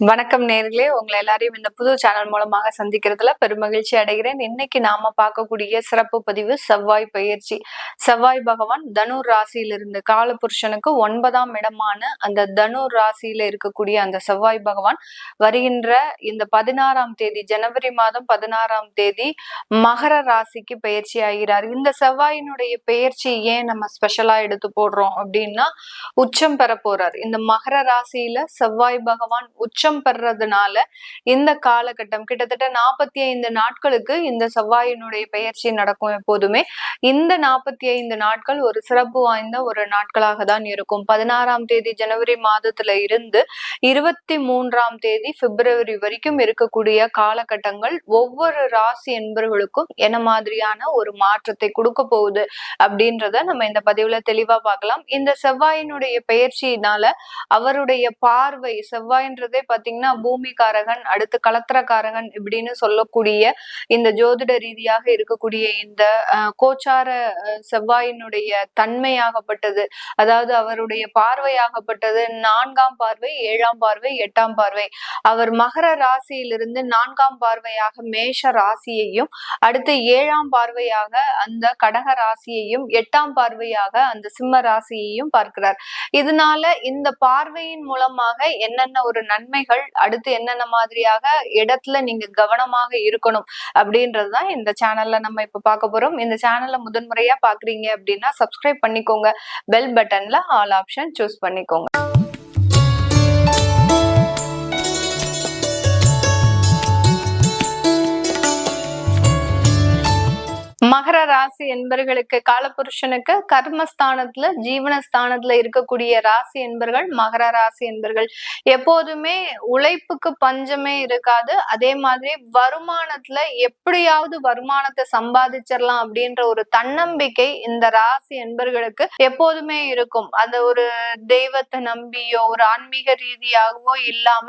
வணக்கம் நேர்களே. உங்களை எல்லாரையும் இந்த புது சேனல் மூலமாக சந்திக்கிறதுல பெருமகிழ்ச்சி அடைகிறேன். இன்னைக்கு நாம பார்க்கக்கூடிய சிறப்பு பதிவு செவ்வாய் பயிற்சி. செவ்வாய் பகவான் தனுர் ராசியிலிருந்து காலபுருஷனுக்கு ஒன்பதாம் இடமான அந்த தனுர் ராசியில இருக்கக்கூடிய அந்த செவ்வாய் பகவான் வருகின்ற இந்த பதினாறாம் தேதி ஜனவரி மாதம் பதினாறாம் தேதி மகர ராசிக்கு பயிற்சி ஆகிறார். இந்த செவ்வாயினுடைய பயிற்சி ஏன் நம்ம ஸ்பெஷலா எடுத்து போடுறோம் அப்படின்னா உச்சம் பெற போறார் இந்த மகர ராசியில செவ்வாய் பகவான் உச்சம் பெறதுனால இந்த காலகட்டம் கிட்டத்தட்ட நாற்பத்தி ஐந்து நாட்களுக்கு இந்த செவ்வாயினுடைய பயிற்சி நடக்கும் எப்போதுமே. இந்த நாற்பத்தி ஐந்து நாட்கள் ஒரு சிறப்பு வாய்ந்த ஒரு நாட்களாக தான் இருக்கும். பதினாறாம் தேதி ஜனவரி மாதத்துல இருந்து இருபத்தி மூன்றாம் தேதி பிப்ரவரி வரைக்கும் இருக்கக்கூடிய காலகட்டங்கள் ஒவ்வொரு ராசி என்பர்களுக்கும் என்ன மாதிரியான ஒரு மாற்றத்தை கொடுக்க போகுது அப்படின்றத நம்ம இந்த பதிவுல தெளிவா பார்க்கலாம். இந்த செவ்வாயினுடைய பயிற்சியினால அவருடைய பார்வை செவ்வாயின்றதே பாத்தீங்கன்னா பூமிகாரகன் அடுத்து கலத்திரக்காரகன் இப்படின்னு சொல்லக்கூடிய இந்த ஜோதிட ரீதியாக இருக்கக்கூடிய இந்த கோச்சார செவ்வாயினுடைய தன்மையாகப்பட்டது. அதாவது அவருடைய பார்வையாகப்பட்டது நான்காம் பார்வை ஏழாம் பார்வை எட்டாம் பார்வை. அவர் மகர ராசியிலிருந்து நான்காம் பார்வையாக மேஷ ராசியையும் அடுத்து ஏழாம் பார்வையாக அந்த கடக ராசியையும் எட்டாம் பார்வையாக அந்த சிம்ம ராசியையும் பார்க்கிறார். இதனால இந்த பார்வையின் மூலமாக என்னென்ன ஒரு நன்மை நன்மைகள் அடுத்து என்னென்ன மாதிரியாக இடத்துல நீங்க கவனமாக இருக்கணும் அப்படின்றதுதான் இந்த சேனல்ல நம்ம இப்ப பார்க்க போறோம். இந்த சேனல்ல முதன்முறையா பாக்குறீங்க அப்படின்னா சப்ஸ்கிரைப் பண்ணிக்கோங்க. பெல் பட்டன்ல ஆல் ஆப்ஷன் சூஸ் பண்ணிக்கோங்க. ராசி என்பர்களுக்கு காலபுருஷனுக்கு கர்மஸ்தானத்துல ஜீவனஸ்தானத்துல இருக்கக்கூடிய ராசி என்பர்கள் மகர ராசி என்பர்கள். எப்போதுமே உழைப்புக்கு பஞ்சமே இருக்காது. அதே மாதிரி வருமானத்துல எப்படியாவது வருமானத்தை சம்பாதிச்சிடலாம் அப்படின்ற ஒரு தன்னம்பிக்கை இந்த ராசி என்பர்களுக்கு எப்போதுமே இருக்கும். அந்த ஒரு தெய்வத்தை நம்பியோ ஒரு ஆன்மீக ரீதியாகவோ இல்லாம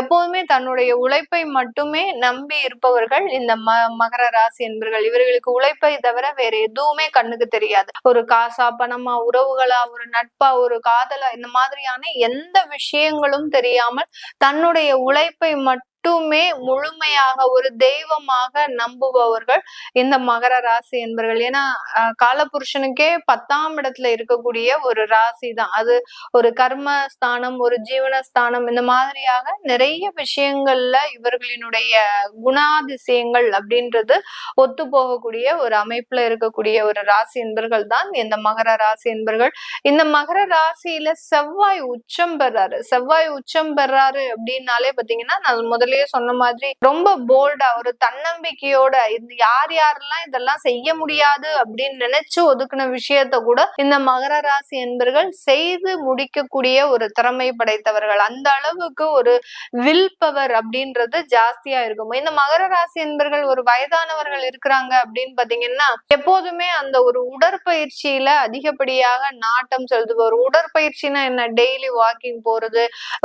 எப்போதுமே தன்னுடைய உழைப்பை மட்டுமே நம்பி இருப்பவர்கள் இந்த ம மகர ராசி என்பர்கள். இவர்களுக்கு உழைப்பை தவிர வேற எதுவுமே கண்ணுக்கு தெரியாது. ஒரு காசா பணமா உறவுகளா ஒரு நட்பா ஒரு காதலா இந்த மாதிரியான எந்த விஷயங்களும் தெரியாமல் தன்னுடைய உழைப்பை மட்டும் முழுமையாக ஒரு தெய்வமாக நம்புபவர்கள் இந்த மகர ராசி என்பர்கள். ஏன்னா காலபுருஷனுக்கே பத்தாம் இடத்துல இருக்கக்கூடிய ஒரு ராசி தான். அது ஒரு கர்ம ஸ்தானம் ஒரு ஜீவனஸ்தானம் இந்த மாதிரியாக நிறைய விஷயங்கள்ல இவர்களினுடைய குணாதிசயங்கள் அப்படின்றது ஒத்து போகக்கூடிய ஒரு அமைப்புல இருக்கக்கூடிய ஒரு ராசி என்பர்கள் தான் இந்த மகர ராசி என்பர்கள். இந்த மகர ராசியில செவ்வாய் உச்சம் பெறாரு. செவ்வாய் உச்சம் பெறாரு அப்படின்னாலே பாத்தீங்கன்னா நான் முன்னாடியே சொன்ன மாதிரி ரொம்ப போல்டா ஒரு தன்னம்பிக்கையோட இந்த யார் யாரெல்லாம் இதெல்லாம் செய்ய முடியாது அப்படின்னு நினைச்சு ஒதுக்குன விஷயத்த கூட இந்த மகர ராசி என்பர்கள் செய்து முடிக்கக்கூடிய ஒரு திறமை படைத்தவர்கள். அந்த அளவுக்கு ஒரு வில் பவர் அப்படின்றது ஜாஸ்தியா இருக்கும். இந்த மகர ராசி என்பர்கள் ஒரு வயதானவர்கள் இருக்கிறாங்க அப்படின்னு பாத்தீங்கன்னா எப்போதுமே அந்த ஒரு உடற்பயிற்சியில அதிகப்படியாக நாட்டம் செலுத்துவார் உடற்பயிற்சினா என்ன? டெய்லி வாக்கிங் போறது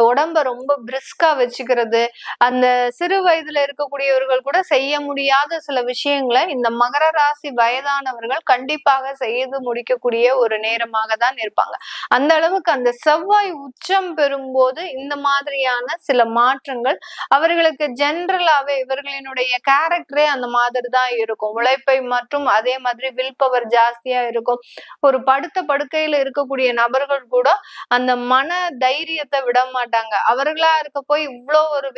உடம்ப ரொம்ப பிரிஸ்கா வச்சுக்கிறது அந்த சிறு வயதுல இருக்கக்கூடியவர்கள் கூட செய்ய முடியாத சில விஷயங்களை இந்த மகர ராசி வயதானவர்கள் கண்டிப்பாக செய்து முடிக்கக்கூடிய ஒரு நேரமாக தான் இருப்பாங்க. அந்த அளவுக்கு அந்த செவ்வாய் உச்சம் பெறும்போது இந்த மாதிரியான சில மாற்றங்கள் அவர்களுக்கு ஜென்ரலாவே இவர்களினுடைய கேரக்டரே அந்த மாதிரி தான் இருக்கும். உழைப்பை மற்றும் அதே மாதிரி வில் பவர் ஜாஸ்தியா இருக்கும். ஒரு படுத்த படுக்கையில இருக்கக்கூடிய நபர்கள் கூட அந்த மன தைரியத்தை விட மாட்டாங்க. அவர்களா இருக்க போய் இவ்வளோ ஒரு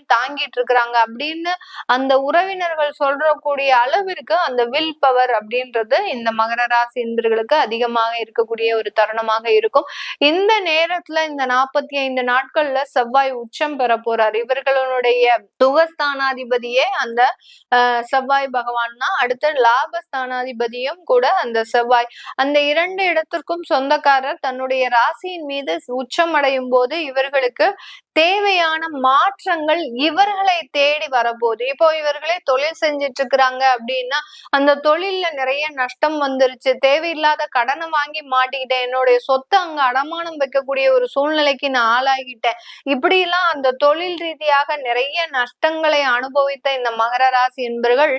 வேதனையும் தாங்கிட்டு இருக்கிறாங்க. அப்படின்னு அந்த உறவினர்கள் சொல்றக்கூடிய அளவிற்கு அந்த வில் பவர் அப்படின்றது இந்த மகர ராசி இந்திர்களுக்கு அதிகமாக இருக்கக்கூடிய ஒரு தருணமாக இருக்கும். இந்த நேரத்துல இந்த நாற்பத்தி ஐந்து நாட்கள்ல செவ்வாய் உச்சம் பெற போறார். இவர்களுடைய சுகஸ்தானாதிபதியே அந்த செவ்வாய் பகவான் தான். அடுத்து லாபஸ்தானாதிபதியும் கூட அந்த செவ்வாய். அந்த இரண்டு இடத்திற்கும் சொந்தக்காரர் தன்னுடைய ராசியின் மீது உச்சம் அடையும் போது இவர்களுக்கு தேவையான மாற்றங்கள் இவர்களை தேடி வரப்போகுது. இப்போ இவர்களே தொழில் செஞ்சுட்டு இருக்கிறாங்க அப்படின்னா அந்த தொழில்ல நிறைய நஷ்டம் வந்துருச்சு. தேவையில்லாத கடனை வாங்கி மாட்டிக்கிட்டேன். என்னுடைய சொத்தை அங்க அடமானம் வைக்கக்கூடிய ஒரு சூழ்நிலைக்கு நான் ஆளாகிட்டேன். இப்படி எல்லாம் அந்த தொழில் ரீதியாக நிறைய நஷ்டங்களை அனுபவித்த இந்த மகர ராசி என்பர்கள்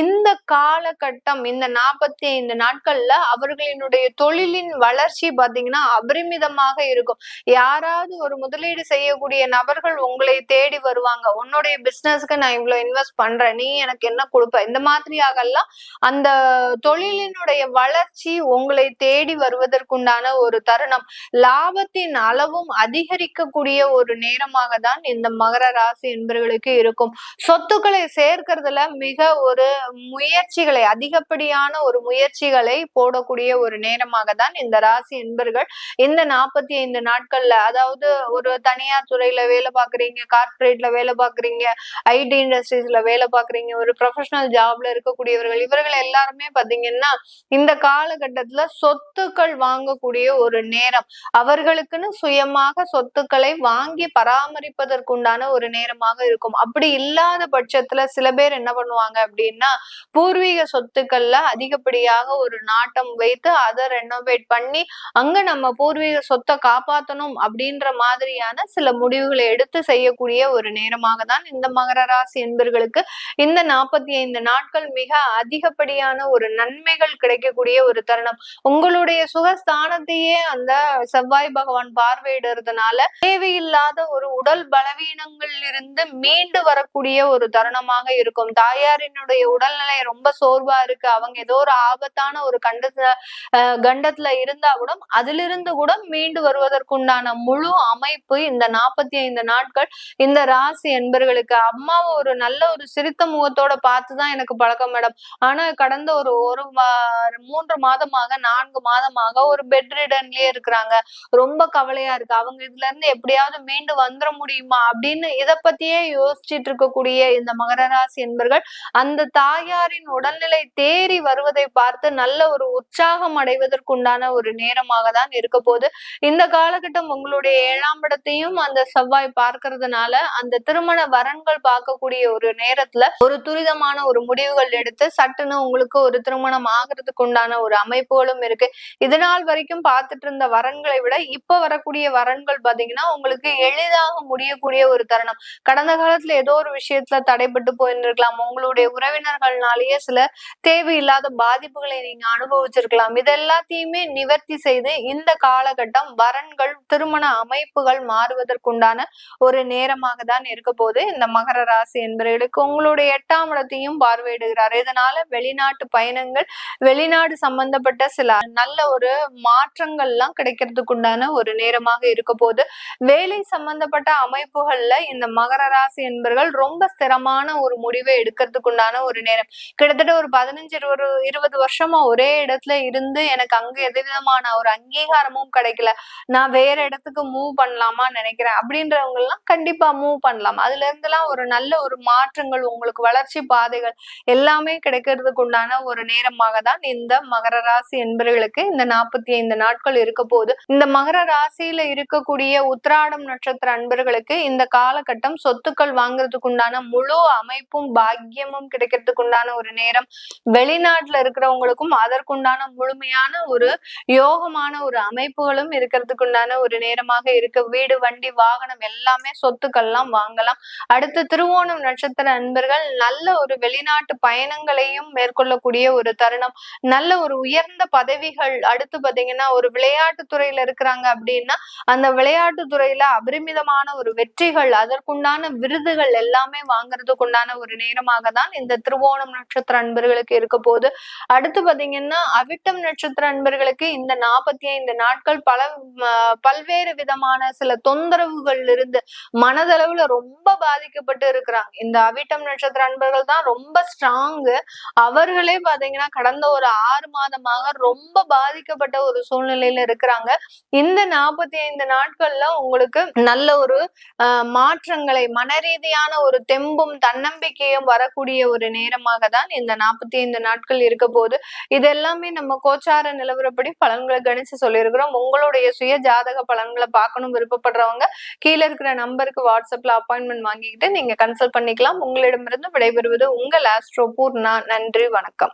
இந்த காலகட்டம் இந்த நாற்பத்தி ஐந்து நாட்கள்ல அவர்களினுடைய தொழிலின் வளர்ச்சி பாத்தீங்கன்னா அபரிமிதமாக இருக்கும். யாராவது ஒரு முதலீடு செய்யக்கூடிய இருக்கக்கூடிய நபர்கள் உங்களை தேடி வருவாங்க. உன்னுடைய பிசினஸ்க்கு நான் இவ்வளவு இன்வெஸ்ட் பண்றேன். நீ எனக்கு என்ன கொடுப்ப? இந்த மாதிரியாகலாம் அந்த தொழிலினுடைய வளர்ச்சி உங்களை தேடி வருவதற்குண்டான ஒரு தருணம். லாபத்தின் அளவும் அதிகரிக்கக்கூடிய ஒரு நேரமாக தான் இந்த மகர ராசி என்பவர்களுக்கு இருக்கும். சொத்துக்களை சேர்க்கறதுல மிக ஒரு முயற்சிகளை அதிகப்படியான ஒரு முயற்சிகளை போடக்கூடிய ஒரு நேரமாக தான் இந்த ராசி என்பர்கள் இந்த நாற்பத்தி ஐந்து நாட்கள்ல அதாவது ஒரு தனியார் துறை துறையில வேலை பாக்குறீங்க கார்பரேட்ல வேலை பாக்குறீங்க ஐடி இண்டஸ்ட்ரீஸ்ல வேலை பாக்குறீங்க ஒரு ப்ரொஃபஷனல் ஜாப்ல இருக்கக்கூடியவர்கள் இவர்கள் எல்லாருமே பாத்தீங்கன்னா இந்த காலகட்டத்துல சொத்துக்கள் வாங்கக்கூடிய ஒரு நேரம். அவர்களுக்குன்னு சுயமாக சொத்துக்களை வாங்கி பராமரிப்பதற்குண்டான ஒரு நேரமாக இருக்கும். அப்படி இல்லாத பட்சத்துல சில பேர் என்ன பண்ணுவாங்க அப்படின்னா பூர்வீக சொத்துக்கள்ல அதிகப்படியாக ஒரு நாட்டம் வைத்து அதை ரெனோவேட் பண்ணி அங்க நம்ம பூர்வீக சொத்தை காப்பாற்றணும் அப்படின்ற மாதிரியான சில முடிவுகளை எடுத்து செய்யக்கூடிய ஒரு நேரமாக தான் இந்த மகர ராசி என்பர்களுக்கு இந்த நாற்பத்தி ஐந்து நாட்கள் மிக அதிகப்படியான ஒரு நன்மைகள் கிடைக்கக்கூடிய ஒரு தருணம். உங்களுடைய சுகஸ்தானத்தையே அந்த செவ்வாய் பகவான் பார்வையிடுறதுனால தேவையில்லாத ஒரு உடல் பலவீனங்கள் இருந்து மீண்டு வரக்கூடிய ஒரு தருணமாக இருக்கும். தாயாரினுடைய உடல்நிலை ரொம்ப சோர்வா இருக்கு. அவங்க ஏதோ ஒரு ஆபத்தான ஒரு கண்டத்துல கண்டத்துல இருந்தா கூட அதிலிருந்து கூட மீண்டு வருவதற்குண்டான முழு அமைப்பு இந்த நாற்பத்தி ஐந்து நாட்கள் இந்த ராசி என்பர்களுக்கு அம்மாவை ஒரு நல்ல ஒரு சிரித்த முகத்தோட பார்த்துதான் எனக்கு பழக்கம் மேடம். ஆனா கடந்த ஒரு ஒரு மூன்று மாதமாக நான்கு மாதமாக ஒரு பெட் ரிடன்லயே இருக்கிறாங்க. ரொம்ப கவலையா இருக்கு. அவங்க இதுல இருந்து எப்படியாவது மீண்டு வந்துட முடியுமா அப்படின்னு இதை பத்தியே யோசிச்சுட்டு இருக்கக்கூடிய இந்த மகர ராசி என்பர்கள் அந்த தாயாரின் உடல்நிலை தேறி வருவதை பார்த்து நல்ல ஒரு உற்சாகம் அடைவதற்குண்டான ஒரு நேரமாக தான் இருக்க போது இந்த காலகட்டம் உங்களுடைய ஏழாம் இடத்தையும் அந்த செவ்வாய் பார்க்கறதுனால அந்த திருமண வரன்கள் பார்க்கக்கூடிய ஒரு நேரத்துல ஒரு துரிதமான ஒரு முடிவுகள் எடுத்து சட்டுன்னு உங்களுக்கு ஒரு திருமணம் ஆகிறதுக்கு உண்டான ஒரு அமைப்புகளும் இருக்கு. இதனால் வரைக்கும் பார்த்துட்டு இருந்த வரன்களை விட இப்ப வரக்கூடிய வரன்கள் பாத்தீங்கன்னா உங்களுக்கு எளிதாக முடியக்கூடிய ஒரு தருணம். கடந்த காலத்துல ஏதோ ஒரு விஷயத்துல தடைப்பட்டு போயிருந்திருக்கலாம். உங்களுடைய உறவினர்கள்னாலேயே சில தேவையில்லாத பாதிப்புகளை நீங்க அனுபவிச்சிருக்கலாம். இது எல்லாத்தையுமே நிவர்த்தி செய்து இந்த காலகட்டம் வரன்கள் திருமண அமைப்புகள் மாறுவதற்குண்டான ஒரு நேரமாக தான் இருக்க போது இந்த மகர ராசி என்பவர்களுக்கு உங்களுடைய எட்டாம் இடத்தையும் பார்வையிடுகிறார். இதனால வெளிநாட்டு பயணங்கள் வெளிநாடு சம்பந்தப்பட்ட சில நல்ல ஒரு மாற்றங்கள்லாம் கிடைக்கிறதுக்குண்டான ஒரு நேரமாக இருக்க போது வேலை சம்பந்தப்பட்ட அமைப்புகள்ல இந்த மகர ராசி என்பர்கள் ரொம்ப ஸ்திரமான ஒரு முடிவை எடுக்கிறதுக்கு உண்டான ஒரு நேரம். கிட்டத்தட்ட ஒரு பதினஞ்சு இருபது இருபது வருஷமா ஒரே இடத்துல இருந்து எனக்கு அங்க எது விதமான ஒரு அங்கீகாரமும் கிடைக்கல. நான் வேற இடத்துக்கு மூவ் பண்ணலாமா நினைக்கிறேன். அப்படின்றவங்க எல்லாம் கண்டிப்பா மூவ் பண்ணலாம். அதுல இருந்தெல்லாம் ஒரு நல்ல ஒரு மாற்றங்கள் உங்களுக்கு வளர்ச்சி பாதைகள் எல்லாமே கிடைக்கிறதுக்கு உண்டான ஒரு நேரமாக தான் இந்த மகர ராசி என்பவர்களுக்கு இந்த நாற்பத்தி ஐந்து நாட்கள் இருக்க போது இந்த மகர ராசியில இருக்கக்கூடிய உத்திராடம் நட்சத்திர அன்பர்களுக்கு இந்த காலகட்டம் சொத்துக்கள் வாங்குறதுக்கு உண்டான முழு அமைப்பும் பாக்கியமும் கிடைக்கிறதுக்கு உண்டான ஒரு நேரம். வெளிநாட்டுல இருக்கிறவங்களுக்கும் அதற்குண்டான முழுமையான ஒரு யோகமான ஒரு அமைப்புகளும் இருக்கிறதுக்கு உண்டான ஒரு நேரமாக இருக்கு. வீடு வண்டி வாகனம் எல்லாமே சொத்துக்கள்லாம் வாங்கலாம். அடுத்து திருவோணம் நட்சத்திர அன்பர்கள் நல்ல ஒரு வெளிநாட்டு பயணங்களையும் மேற்கொள்ளக்கூடிய ஒரு தருணம். நல்ல ஒரு உயர்ந்த பதவிகள். அடுத்து பாத்தீங்கன்னா ஒரு விளையாட்டு துறையில இருக்கிறாங்க அப்படின்னா அந்த விளையாட்டு துறையில அபரிமிதமான ஒரு வெற்றிகள் அதற்குண்டான விருதுகள் எல்லாமே வாங்குறதுக்கு உண்டான ஒரு நேரமாக தான் இந்த திருவோணம் நட்சத்திர அன்பர்களுக்கு இருக்க போது அடுத்து பாத்தீங்கன்னா அவிட்டம் நட்சத்திர அன்பர்களுக்கு இந்த நாற்பத்தி ஐந்து நாட்கள் பல பல்வேறு விதமான சில தொந்தரவு உறவுகள்ல இருந்து மனதளவுல ரொம்ப பாதிக்கப்பட்டு இருக்கிறாங்க. இந்த அவிட்டம் நட்சத்திர அன்பர்கள் தான் ரொம்ப ஸ்ட்ராங்கு அவர்களே பாத்தீங்கன்னா கடந்த ஒரு ஆறு மாதமாக ரொம்ப பாதிக்கப்பட்ட ஒரு சூழ்நிலையில இருக்கிறாங்க. இந்த நாற்பத்தி ஐந்து நாட்கள்ல உங்களுக்கு நல்ல ஒரு மாற்றங்களை மனரீதியான ஒரு தெம்பும் தன்னம்பிக்கையும் வரக்கூடிய ஒரு நேரமாக தான் இந்த நாற்பத்தி ஐந்து நாட்கள் இருக்க போது இது எல்லாமே நம்ம கோச்சார நிலவரப்படி பலன்களை கணிச்சு சொல்லியிருக்கிறோம். உங்களுடைய சுய ஜாதக பலன்களை பார்க்கணும் விருப்பப்படுறவங்க கீழே இருக்கிற நம்பருக்கு வாட்ஸ்அப்ல அப்பாயின்மெண்ட் வாங்கிக்கிட்டு நீங்க கன்சல்ட் பண்ணிக்கலாம். உங்களிடமிருந்து விடைபெறுவது உங்கள் ஆஸ்ட்ரோ பூர்ணா நன்றி வணக்கம்.